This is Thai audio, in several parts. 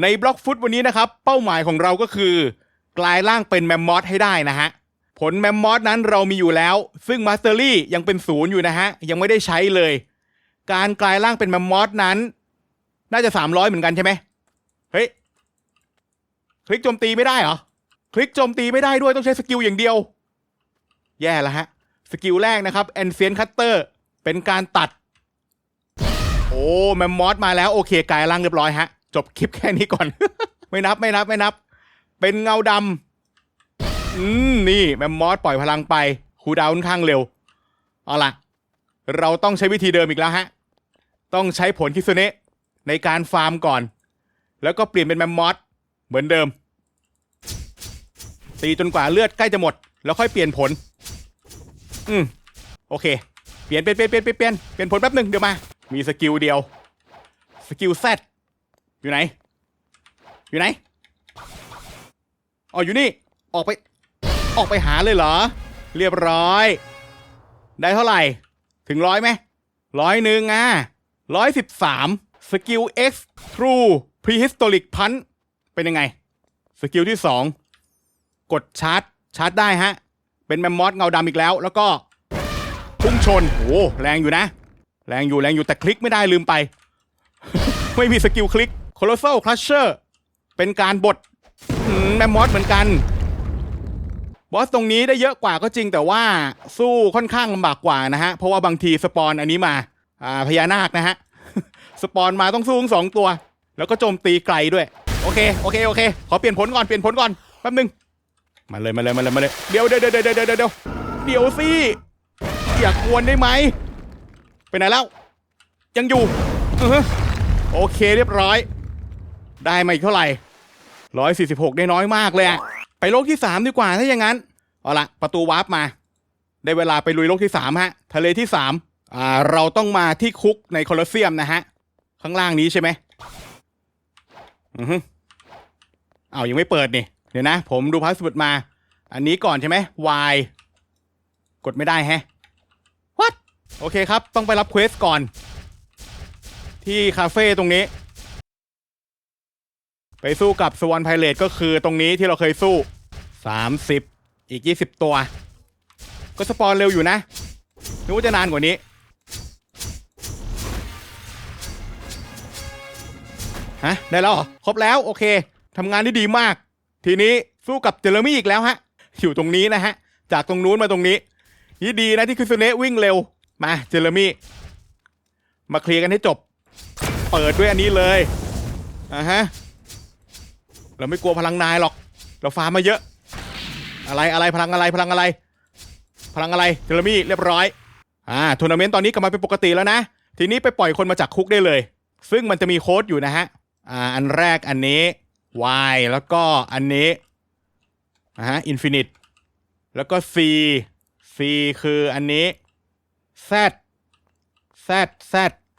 ในบล็อกฟุตวันนี้นะครับ เป้าหมายของเราก็คือ กลายร่างเป็นแมมมอสให้ได้นะฮะ ผลแมมมอสนั้นเรามีอยู่แล้ว ซึ่งมาสเตอรี่ยังเป็นศูนย์อยู่นะฮะ ยังไม่ได้ใช้เลย การกลายร่างเป็นแมมมอสนั้น น่าจะ 300 เหมือนกันใช่ไหมเฮ้ย คลิกโจมตีไม่ได้เหรอ คลิกโจมตีไม่ได้ด้วยต้องใช้สกิลอย่างเดียว แย่แล้วฮะ สกิลแรกนะครับ Ancient Cutter เป็นการตัด โอ้แมมมอสมาแล้วโอเคกลายร่างเรียบร้อยฮะ จบคลิปแค่นี้ก่อน ไม่นับไม่นับไม่นับ เป็นเงาดำอืมนี่แมมมอสปล่อยพลังไปคูดาวค่อนข้างเร็ว เอาล่ะ เราต้องใช้วิธีเดิมอีกแล้วฮะ ต้องใช้ผลคิสุเนะในการฟาร์มก่อน แล้วก็เปลี่ยนเป็นแมมมอสเหมือนเดิม ตีจนกว่าเลือดใกล้จะหมด แล้วค่อยเปลี่ยนผล อืมโอเค เปลี่ยนเปลี่ยนเปลี่ยนเปลี่ยนเปลี่ยนเปลี่ยนเปลี่ยนผลแป๊บหนึ่งเดี๋ยวมา มีสกิลเดียว สกิลแซด อยู่ไหน อยู่ไหนอ๋ออยู่นี่ ออกไป ออกไปหาเลยเหรอ เรียบร้อย ได้เท่าไหร่ ถึงร้อยไหมร้อยหนึ่งอะร้อยสิบสามสกิล X True Prehistoric Punch เป็นยังไง สกิลที่สองกดชาร์จ ชาร์จได้ฮะ เป็นแมมมอสเงาดำอีกแล้ว แล้วก็พุ่งชน โอ้แรงอยู่นะ แรงอยู่แรงอยู่แต่คลิกไม่ได้ลืมไป ไม่มีสกิลคลิก ครเซอร์พลัชเชอร์เป็นการบดแมมมอสเหมือนกัน บอสตรงนี้ได้เยอะกว่าก็จริงแต่ว่าสู้ค่อนข้างลำบากกว่านะฮะ เพราะว่าบางทีสปอนอันนี้มาอ่าพญานาคนะฮะ สปอนมาต้องสู้สองตัว แล้วก็โจมตีไกลด้วย โอเค โอเค โอเค ขอเปลี่ยนผลก่อน เปลี่ยนผลก่อน แป๊บนึง มาเลย มาเลย มาเลย มาเลย เดี๋ยวเดี๋ยวเดี๋ยวเดี๋ยวเดี๋ยวเดี๋ยวเดี๋ยวสิอยากวนได้ไหม ไปไหนแล้ว ยังอยู่ โอเคเรียบร้อย ได้มาอีกเท่าไหร่ร้อยสี่สิบหกได้น้อยมากเลยอะไปโลกที่สามดีกว่าถ้าอย่างนั้น เอาละประตูวาร์ปมา ได้เวลาไปลุยโลกที่สามฮะ ทะเลที่สามอ่า เราต้องมาที่คุกในโคลอสเซียมนะฮะ ข้างล่างนี้ใช่ไหมอือฮึอ้ายังไม่เปิดนี่ เดี๋ยวนะ ผมดูพาสเวิร์ดมา อันนี้ก่อนใช่ไหม Y กดไม่ได้แฮะ What โอเคครับ ต้องไปรับเควสก่อน ที่คาเฟ่ตรงนี้ ไปสู้กับสวอนไพเรตก็คือตรงนี้ที่เราเคยสู้ 30 อีก 20 ตัว ก็สปอนเร็วอยู่นะนึกว่าจะนานกว่านี้ ฮะ ได้แล้วเหรอครบแล้ว โอเคทำงานได้ดีมาก ทีนี้สู้กับเจอร์มี่อีกแล้วฮะ อยู่ตรงนี้นะฮะ จากตรงนู้นมาตรงนี้นี่ดีนะที่คิสุเนะวิ่งเร็ว มาเจอร์มี่ มาเคลียร์กันให้จบ เปิดด้วยอันนี้เลยอ่าฮะ เราไม่กลัวพลังนายหรอก เราฟาร์มมาเยอะ อะไรอะไรพลังอะไรพลังอะไร พลังอะไรเจอร์มี่เรียบร้อย อ่าทัวร์นาเมนต์ตอนนี้กลับมาเป็นปกติแล้วนะ ทีนี้ไปปล่อยคนมาจากคุกได้เลย ซึ่งมันจะมีโค้ดอยู่นะฮะ อ่า อันแรกอันนี้ y แล้วก็อันนี้อ่าฮะ infinite แล้วก็ c c คืออันนี้ z z z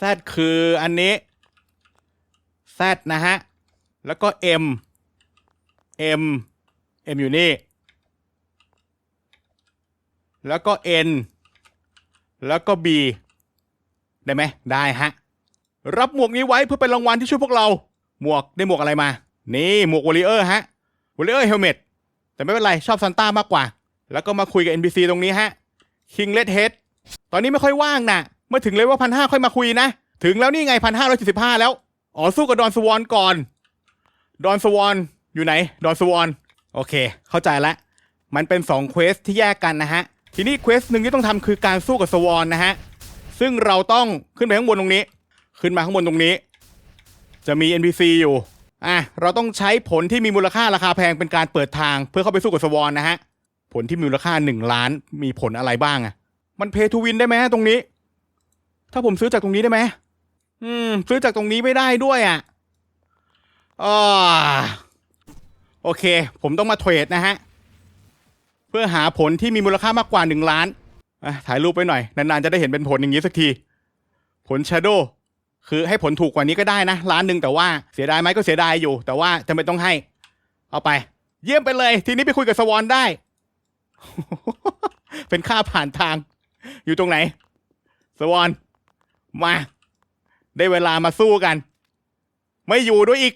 z คืออันนี้ z นะฮะ แล้วก็ m m m อยู่นี่ แล้วก็ n แล้วก็ b ได้ไหมได้ฮะ รับหมวกนี้ไว้เพื่อเป็นรางวัลที่ช่วยพวกเรา หมวกได้หมวกอะไรมา นี่หมวกวอลเลเยอร์ฮะวอลเลเยอร์เฮลเมตแต่ไม่เป็นไรชอบซันต้ามากกว่า แล้วก็มาคุยกับ NPC ตรงนี้ฮะคิงเลดเฮดตอนนี้ไม่ค่อยว่างนะเมื่อถึงเลยว่าพันห้าค่อยมาคุยนะ ถึงแล้วนี่ไงพันห้าร้อยสิบห้าแล้ว อ๋อสู้กับดอนสวอนก่อน ดอนสวอน อยู่ไหนดอนสวอนโอเค เข้าใจแล้วมันเป็น2เควสที่แยกกันนะฮะ ทีนี้เควสหนึ่งที่ต้องทำคือการสู้กับสวอนนะฮะ ซึ่งเราต้องขึ้นไปข้างบนตรงนี้ ขึ้นมาข้างบนตรงนี้ จะมี NPC อยู่ อะ เราต้องใช้ผลที่มีมูลค่าราคาแพงเป็นการเปิดทาง เพื่อเข้าไปสู้กับสวอนนะฮะ ผลที่มีมูลค่า 1 ล้านมีผลอะไรบ้างอะมันเพทูวินได้ไหมตรงนี้ ถ้าผมซื้อจากตรงนี้ได้ไหม อืม ซื้อจากตรงนี้ไม่ได้ด้วยอะอ่า โอเค ผมต้องมาเทรดนะฮะ เพื่อหาผลที่มีมูลค่ามากกว่า 1 ล้านอะถ่ายรูปไปหน่อย นานๆ จะได้เห็นเป็นผลอย่างนี้สักที ผล Shadow คือให้ผลถูกกว่านี้ก็ได้นะ ล้านหนึ่งแต่ว่าเสียดายไหมก็เสียดายอยู่ แต่ว่าจะไม่ต้องให้ เอาไป เยี่ยมไปเลย ทีนี้ไปคุยกับสวอนได้ เป็นค่าผ่านทาง อยู่ตรงไหน สวอนมา ได้เวลามาสู้กัน ไม่อยู่ด้วยอีก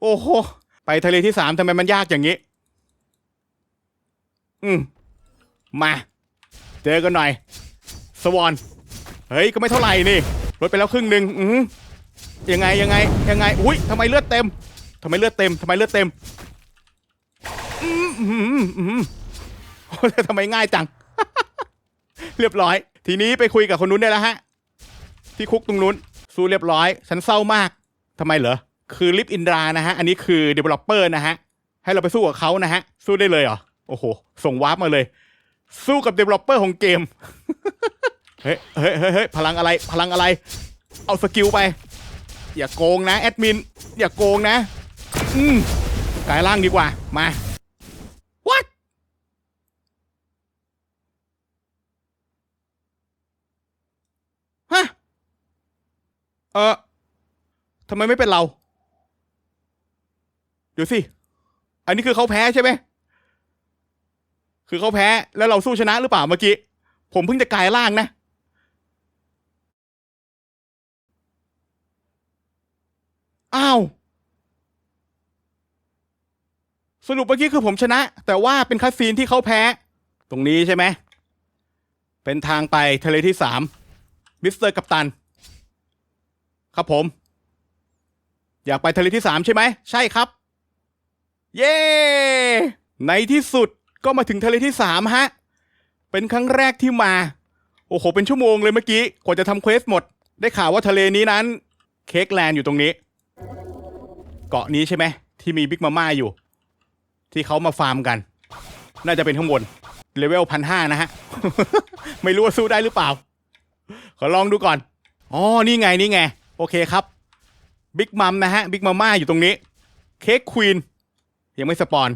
โอ้โห ไปทะเลที่สามทำไมมันยากอย่างนี้ อืม มา เจอกันหน่อย สวอน เฮ้ย ก็ไม่เท่าไหร่นี่ลดไปแล้วครึ่งหนึ่งอือหือยังไงยังไง ยังไง อุ้ยทำไมเลือดเต็มทำไมเลือดเต็มทำไมเลือดเต็ม อืมอืมอืมโอ้ยทำไมง่ายจัง เรียบร้อย ทีนี้ไปคุยกับคนนู้นได้แล้วฮะ ที่คุกตรงนู้นสู้เรียบร้อย ฉันเศร้ามากทำไมเหรอ คือลิฟอินดรานะฮะ อันนี้คือ developer นะฮะ ให้เราไปสู้กับเขานะฮะ สู้ได้เลยเหรอ โอ้โห ส่งวาร์ปมาเลย สู้กับ developer ของเกม เฮ้ยเฮ้ยเฮ้ยเฮ้พลังอะไร พลังอะไร เอาสกิลไป อย่าโกงนะแอดมิน อย่าโกงนะ อืมกายล่างดีกว่า มา what ฮะ เออทำไมไม่เป็นเรา ดี๋ยวสิ อันนี้คือเขาแพ้ใช่ไหม คือเขาแพ้แล้วเราสู้ชนะหรือเปล่าเมื่อกี้ ผมเพิ่งจะกลายร่างนะ อ้าว สรุปเมื่อกี้คือผมชนะ แต่ว่าเป็นคัสซีนที่เขาแพ้ ตรงนี้ใช่ไหม เป็นทางไปทะเลที่สามมิสเตอร์กัปตัน ครับผม อยากไปทะเลที่สามใช่ไหม ใช่ครับ เย้ ในที่สุดก็มาถึงทะเลที่สามฮะ เป็นครั้งแรกที่มา โอ้โห เป็นชั่วโมงเลยเมื่อกี้ กว่าจะทำเควสหมด ได้ข่าวว่าทะเลนี้นั้น เค้กแลนด์อยู่ตรงนี้ เกาะนี้ใช่ไหม ที่มีบิ๊กมาม่าอยู่ ที่เขามาฟาร์มกัน น่าจะเป็นข้างบนเลเวลพันห้านะฮะ ไม่รู้ว่าสู้ได้หรือเปล่า ขอลองดูก่อน อ๋อ นี่ไง นี่ไง โอเคครับ บิ๊กมัมนะฮะ บิ๊กมาม่าอยู่ตรงนี้ เค้กควีน ยังไม่สปอน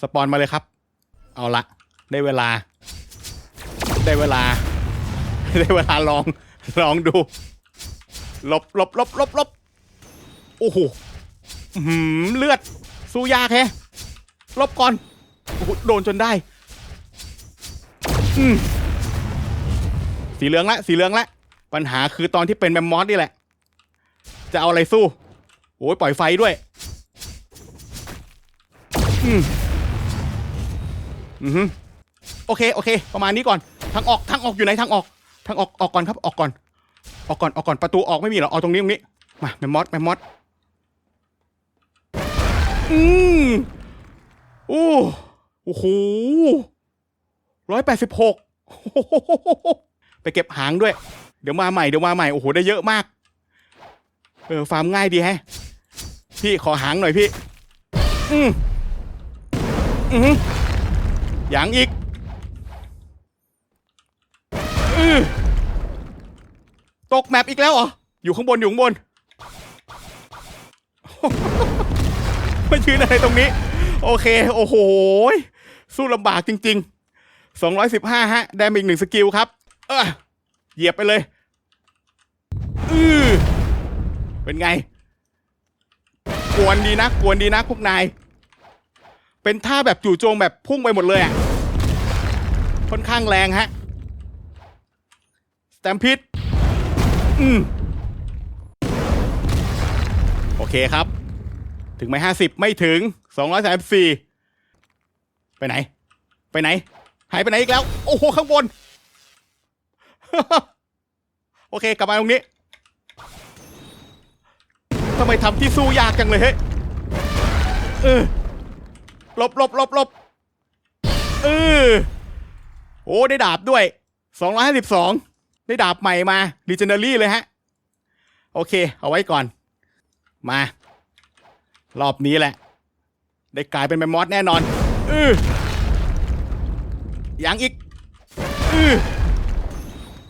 สปอนมาเลยครับ เอาละ ได้เวลา ได้เวลา ได้เวลาลอง ลองดูหลบหลบหลบหลบหลบโอ้โหหือเลือด สู้ยากแฮะหลบก่อน โอ้โห โดนจนได้ อืมสีเหลืองละ สีเหลืองละ ปัญหาคือตอนที่เป็นแมมมอสนี่แหละ จะเอาอะไรสู้ โอ้ยปล่อยไฟด้วย อืมอือฮึโอเคโอเค ประมาณนี้ก่อนทางออกทางออกอยู่ไหนทางออกทางออกออกก่อนครับออกก่อน ออกก่อนออกก่อนประตูออกไม่มีเหรอเอาตรงนี้ตรงนี้มาแมมมอสแมมมอสอืมโอ้โอ้โหร้อยแปดสิบหกไปเก็บหางด้วย เดี๋ยวมาใหม่เดี๋ยวมาใหม่โอ้โหได้เยอะมาก เออฟาร์มง่ายดีแฮะ พี่ขอหางหน่อยพี่ อืม อืมอย่างอีกอือตกแมปอีกแล้วเหรอ อยู่ข้างบนอยู่ข้างบน ไมายืนอะไรตรงนี้ โอเค โอ้โห สู้ลำบากจริง ๆ 215 ฮะได้มาอีกหนึ่งสกิลครับ เออเหยียบไปเลย อือเป็นไง กวนดีนะ กวนดีนะพวกนาย เป็นท่าแบบจู่โจมแบบพุ่งไปหมดเลยอะค่อนข้างแรงฮะสแตมพิษอืมโอเคครับ ถึงไหมห้าสิบไม่ถึงสองร้อยสามสี่ไปไหน ไปไหน หายไปไหนอีกแล้ว โอ้โห ข้างบน โอเค กลับมาตรงนี้ทำไมทำที่สู้ยากจังเลยเฮ้ยเออ หลบหลบหลบหลบเออโอ้ได้ดาบด้วยสองร้อยห้าสิบสองได้ดาบใหม่มาดิเจเนอรี่เลยฮะ โอเค เอาไว้ก่อน มา รอบนี้แหละ ได้กลายเป็นแมมมอสแน่นอนอือยังอีกอือ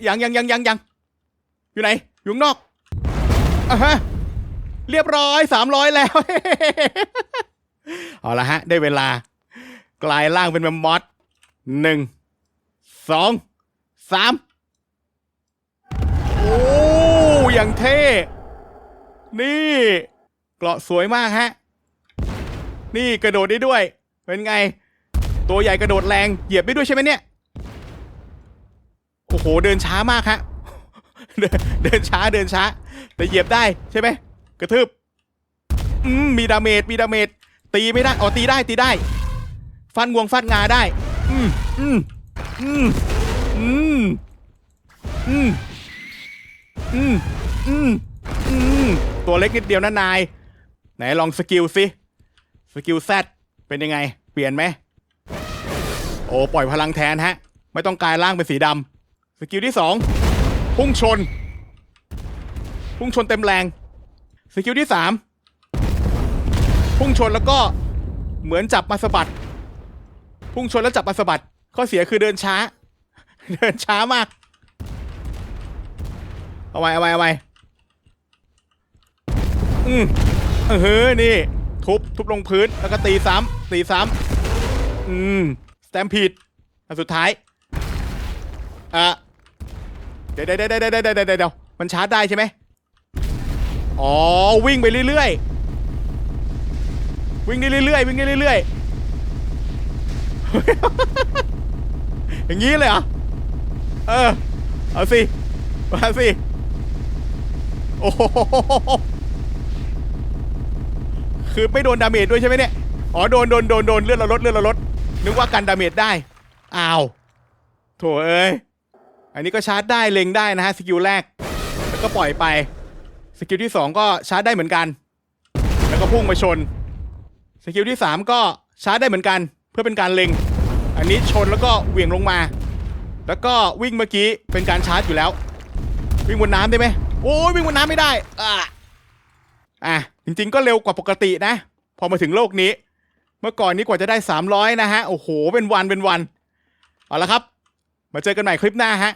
ยังยังยังยังยังอยู่ไหน อยู่นอกอะฮะเรียบร้อยสามร้อยแล้ว เอาละฮะ ได้เวลา กลายร่างเป็นแมมมอสหนึ่งสองสามโอ้อย่างเท่ นี่เกราะสวยมากฮะ นี่กระโดดได้ด้วย เป็นไง ตัวใหญ่กระโดดแรง เหยียบได้ด้วยใช่ไหมเนี่ย โอ้โห เดินช้ามากฮะ เดินเดินช้าเดินช้า แต่เหยียบได้ใช่ไหม กระทืบ อืม มีดาเมจ มีดาเมจ ตีไม่ได้อ๋อตีได้ตีได้ฟันงวงฟันงาได้ อืมอืมอืมอืมอืมอืมอืมอืมตัวเล็กนิดเดียวนะนาย ไหนลองสกิลสิสกิลแซดเป็นยังไง เปลี่ยนไหมโอ้ปล่อยพลังแทนฮะ ไม่ต้องกลายร่างเป็นสีดำสกิลที่สองพุ่งชน พุ่งชนเต็มแรง สกิลที่สาม พุ่งชนแล้วก็เหมือนจับมาสะบัด พุ่งชนแล้วจับมาสะบัด ข้อเสียคือเดินช้า เดินช้ามาก เอาไว้เอาไว้เอาไว้อืมเออเฮ้ยนี่ ทุบ ทุบลงพื้น แล้วก็ตีซ้ำตีซ้ำอืม สแตมพีดอันสุดท้าย อะเดี๋ยวเดี๋ยวเดี๋ยวเดี๋ยวเดี๋ยวเดี๋ยวเดี๋ยวมันชาร์จได้ใช่ไหมอ๋อ วิ่งไปเรื่อยๆ วิ่งได้เรื่อยๆวิ่งได้เรื่อยๆอย่างนี้เลยเหรอเออเอาสิมาสิโอ้โหคือไม่โดนดาเมจด้วยใช่ไหมเนี่ยอ๋อโดนโดนโดนโดนเลื่อดเราลดเลื่อดเราลดนึกว่ากันดาเมจได้อ้าวโถเอ้ยอันนี้ก็ชาร์จได้เล็งได้นะฮะสกิลแรกแล้วก็ปล่อยไปสกิลที่ 2 ก็ชาร์จได้เหมือนกัน แล้วก็พุ่งมาชน กิลที่ 3 ก็ชาร์จได้เหมือนกัน เพื่อเป็นการเล็ง อันนี้ชนแล้วก็เหวี่ยงลงมา แล้วก็วิ่งเมื่อกี้เป็นการชาร์จอยู่แล้ว วิ่งบนน้ำได้ไหมโอ้ยวิ่งบนน้ำไม่ได้อะอะจริงๆ ก็เร็วกว่าปกตินะ พอมาถึงโลกนี้ เมื่อก่อนนี้กว่าจะได้ 300 นะฮะ โอ้โห เป็นวันเป็นวัน เอาละครับ มาเจอกันใหม่คลิปหน้าฮะ